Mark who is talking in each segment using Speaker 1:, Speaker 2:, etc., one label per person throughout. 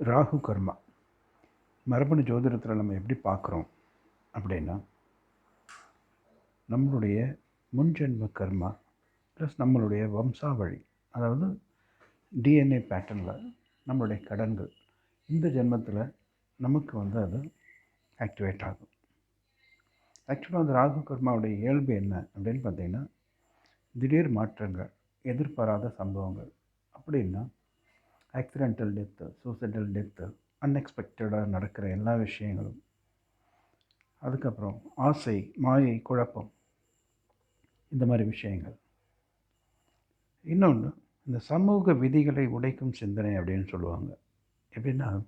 Speaker 1: ராகு கர்மா. மரபணு ஜோதிடத்தில் நம்ம எப்படி பார்க்குறோம் அப்படின்னா நம்மளுடைய முன்ஜென்ம கர்மா ப்ளஸ் நம்மளுடைய வம்சாவழி அதாவது டிஎன்ஏ பேட்டர்னில் நம்மளுடைய கடன்கள் இந்த ஜென்மத்தில் நமக்கு வந்து அது ஆக்டிவேட் ஆகும். ஆக்சுவலாக அந்த ராகு கர்மாவுடைய இயல்பு என்ன அப்படின்னு பார்த்திங்கன்னா திடீர் மாற்றங்கள் எதிர்பாராத சம்பவங்கள் அப்படின்னா ஆக்சிடென்டல் டெத்து சூசைடல் டெத்து அன்எக்ஸ்பெக்டடாக நடக்கிற எல்லா விஷயங்களும். அதுக்கப்புறம் ஆசை மாயை குழப்பம் இந்த மாதிரி விஷயங்கள். இன்னொன்று இந்த சமூக விதிகளை உடைக்கும் சிந்தனை அப்படின்னு சொல்லுவாங்க. எப்படின்னா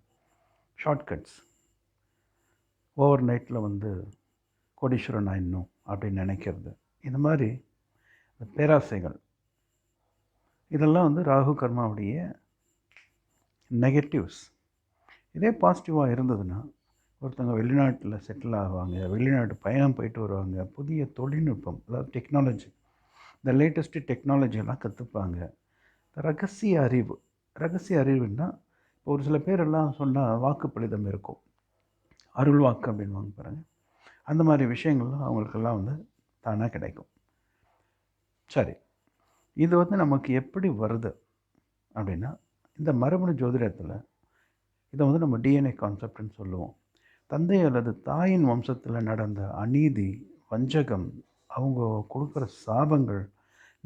Speaker 1: ஷார்ட்கட்ஸ் ஓவர் நைட்டில் வந்து கோடீஸ்வரன் ஆயிடணும் அப்படின்னு நினைக்கிறது. இந்த மாதிரி இந்த பேராசைகள். இதெல்லாம் வந்து ராகு கர்மாவுடைய நெகட்டிவ்ஸ் இதே பாசிட்டிவாக இருந்ததுன்னா ஒருத்தவங்க வெளிநாட்டில் செட்டில் ஆவாங்க வெளிநாட்டு பயணம் போயிட்டு வருவாங்க புதிய தொழில்நுட்பம் அதாவது டெக்னாலஜி இந்த லேட்டஸ்ட்டு டெக்னாலஜியெல்லாம் கற்றுப்பாங்க ரகசிய அறிவு. ரகசிய அறிவுன்னா இப்போ ஒரு சில பேரெல்லாம் சொன்னால் வாக்குப்பளிதம் இருக்கும். அருள் வாக்கு அப்படின்வாங்க பாருங்கள் அந்த மாதிரி விஷயங்கள்லாம் அவங்களுக்கெல்லாம் வந்து தானாக கிடைக்கும். சரி. இது வந்து நமக்கு எப்படி வருது அப்படின்னா இந்த மரபணு ஜோதிடத்தில் இதை வந்து நம்ம டிஎன்ஏ கான்செப்ட்னு சொல்லுவோம். தந்தை அல்லது தாயின் வம்சத்தில் நடந்த அநீதி வஞ்சகம் அவங்க கொடுக்குற சாபங்கள்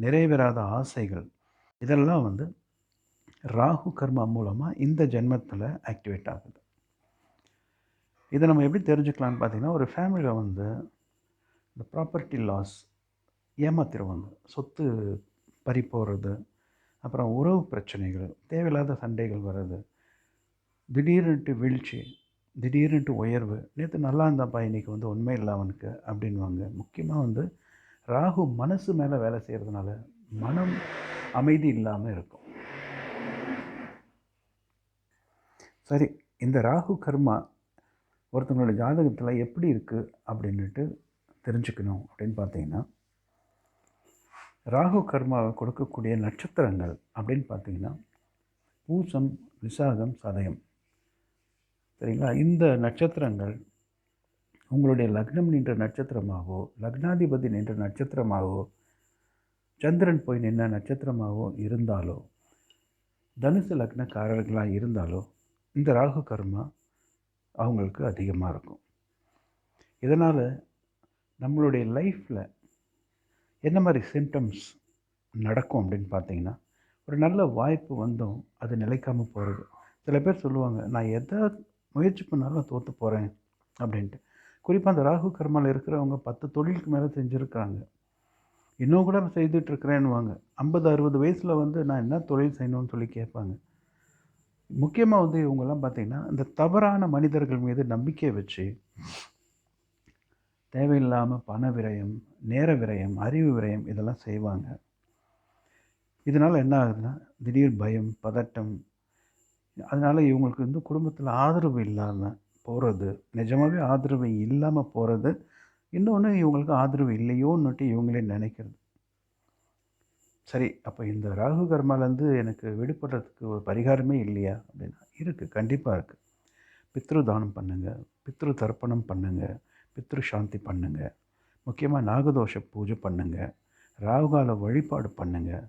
Speaker 1: நிறைவேறாத ஆசைகள் இதெல்லாம் வந்து ராகு கர்மா மூலமாக இந்த ஜென்மத்தில் ஆக்டிவேட் ஆகுது. இதை நம்ம எப்படி தெரிஞ்சுக்கலான்னு பார்த்தீங்கன்னா ஒரு ஃபேமிலியில் வந்து இந்த ப்ராப்பர்ட்டி லாஸ் ஏமாத்திடுவாங்க சொத்து பறி போகிறது அப்புறம் உறவு பிரச்சனைகள் தேவையில்லாத சண்டைகள் வர்றது திடீர்னுட்டு வீழ்ச்சி திடீர்னுட்டு உயர்வு நேற்று நல்லா இருந்தாப்பா இன்றைக்கி வந்து உண்மை இல்லை அவனுக்கு அப்படின்வாங்க முக்கியமாக வந்து ராகு மனசு மேலே வேலை செய்கிறதுனால மனம் அமைதி இல்லாமல் இருக்கும். சரி இந்த ராகு கர்மா ஒருத்தவங்களோட ஜாதகத்தில் எப்படி இருக்குது அப்படின்ட்டு தெரிஞ்சுக்கணும் அப்படின்னு பார்த்தீங்கன்னா ராகு கர்மாவை கொடுக்கக்கூடிய நட்சத்திரங்கள் அப்படின்னு பார்த்தீங்கன்னா பூசம் விசாகம் சதயம். சரிங்களா? இந்த நட்சத்திரங்கள் உங்களுடைய லக்னம் நின்ற நட்சத்திரமாகவோ லக்னாதிபதி நின்ற நட்சத்திரமாகவோ சந்திரன் போய் நின்ற நட்சத்திரமாகவோ இருந்தாலோ தனுசு லக்னக்காரர்களாக இருந்தாலோ இந்த ராகு கர்மா அவங்களுக்கு அதிகமாக இருக்கும். இதனால் நம்மளுடைய லைஃப்பில் என்ன மாதிரி சிம்டம்ஸ் நடக்கும் அப்படின்னு பார்த்தீங்கன்னா ஒரு நல்ல வாய்ப்பு வந்தும் அது நிலைக்காமல் போகிறது சில பேர் சொல்லுவாங்க நான் எதை முயற்சி பண்ணாலும் தோற்று போகிறேன் அப்படின்ட்டு. குறிப்பாக அந்த ராகு கர்மாவில் இருக்கிறவங்க பத்து தொழிலுக்கு மேலே செஞ்சுருக்காங்க இன்னும் கூட நான் செய்துட்ருக்கிறேன்னுவாங்க ஐம்பது அறுபது வயசில் வந்து நான் என்ன தொழில் செய்யணும்னு சொல்லி கேட்பாங்க. முக்கியமாக வந்து இவங்கெல்லாம் பார்த்திங்கன்னா இந்த தவறான மனிதர்கள் மீது நம்பிக்கையை வச்சு தேவையில்லாமல் பண விரயம் நேர விரயம் அறிவு விரயம் இதெல்லாம் செய்வாங்க. இதனால் என்ன ஆகுதுன்னா திடீர் பயம் பதட்டம் அதனால் இவங்களுக்கு வந்து குடும்பத்தில் ஆதரவு இல்லாமல் போகிறது நிஜமாகவே ஆதரவு இல்லாமல் போகிறது இன்னொன்று இவங்களுக்கு ஆதரவு இல்லையோன்னுட்டு இவங்களே நினைக்கிறது. சரி அப்போ இந்த ராகு கர்மாலேருந்து எனக்கு விடுபடுறதுக்கு ஒரு பரிகாரமே இல்லையா அப்படின்னா இருக்குது கண்டிப்பாக இருக்குது பித்ரு தானம் பண்ணுங்கள் பித்ரு தர்ப்பணம் பண்ணுங்கள் பித்ரு சாந்தி பண்ணுங்கள் முக்கியமாக நாகதோஷ பூஜை பண்ணுங்கள் ராகுகால வழிபாடு பண்ணுங்கள்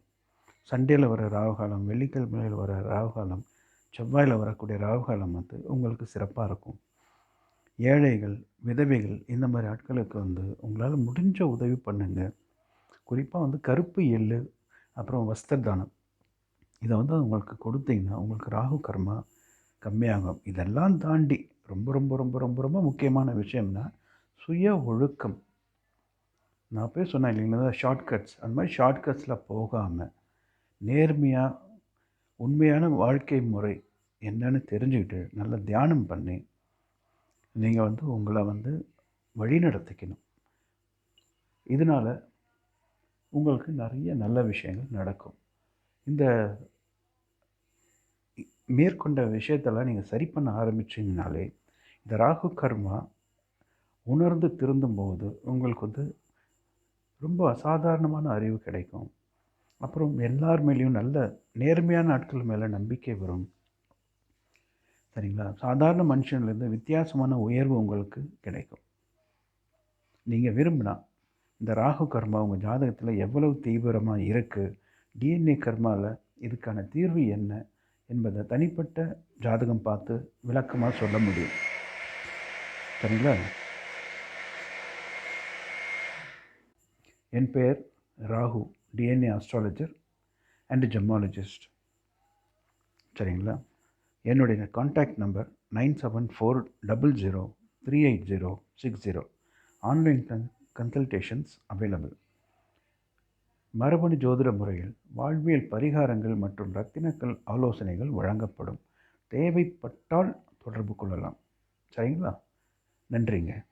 Speaker 1: சண்டேயில் வர ராகுகாலம் வெள்ளிக்கிழமையில் வர ராகுகாலம் செவ்வாயில் வரக்கூடிய ராகுகாலம் வந்து உங்களுக்கு சிறப்பாக இருக்கும். ஏழைகள் விதவைகள் இந்த மாதிரி ஆட்களுக்கு வந்து உங்களால் முடிஞ்ச உதவி பண்ணுங்கள் குறிப்பாக வந்து கருப்பு எள்ளு அப்புறம் வஸ்திர தானம் இதை வந்து உங்களுக்கு கொடுத்தீங்கன்னா உங்களுக்கு ராகு கர்மா கம்மியாகும். இதெல்லாம் தாண்டி ரொம்ப ரொம்ப ரொம்ப ரொம்ப ரொம்ப முக்கியமான விஷயம்னா சுய ஒழுக்கம் நான் போய் சொன்னேன் இல்லைங்களா ஷார்ட்கட்ஸ் அந்த மாதிரி ஷார்ட்கட்ஸில் போகாமல் நேர்மையாக உண்மையான வாழ்க்கை முறை என்னன்னு தெரிஞ்சுக்கிட்டு நல்ல தியானம் பண்ணி நீங்கள் வந்து உங்களை வந்து வழி நடத்திக்கணும் இதனால் உங்களுக்கு நிறைய நல்ல விஷயங்கள் நடக்கும். இந்த மேற்கொண்ட விஷயத்தெல்லாம் நீங்கள் சரி பண்ண ஆரம்பிச்சிங்கனாலே இந்த ராகு கர்மா உணர்ந்து திருந்தும்போது உங்களுக்கு வந்து ரொம்ப அசாதாரணமான அறிவு கிடைக்கும். அப்புறம் எல்லார் மேலேயும் நல்ல நேர்மையான ஆட்கள் மேலே நம்பிக்கை வரும். சரிங்களா? சாதாரண மனுஷன்லேருந்து வித்தியாசமான உயர்வு உங்களுக்கு கிடைக்கும். நீங்கள் விரும்பினா இந்த ராகு கர்மா உங்கள் ஜாதகத்தில் எவ்வளவு தீவிரமாக இருக்குது டிஎன்ஏ கர்மாவில் இதுக்கான தீர்வு என்ன என்பதை தனிப்பட்ட ஜாதகம் பார்த்து விளக்கமாக சொல்ல முடியும். சரிங்களா? என் பெயர் Ragu DNA astrologer and gemologist சரிங்களா? என்னுடைய contact number nine seven four double zero three eight zero six zero online கன் கன்சல்டேஷன்ஸ் அவைலபிள் மரபணு ஜோதிட முறையில் வாழ்வியல் பரிகாரங்கள் மற்றும் ரத்தினக்கல் ஆலோசனைகள் வழங்கப்படும். தேவைப்பட்டால் தொடர்பு கொள்ளலாம். சரிங்களா? நன்றிங்க.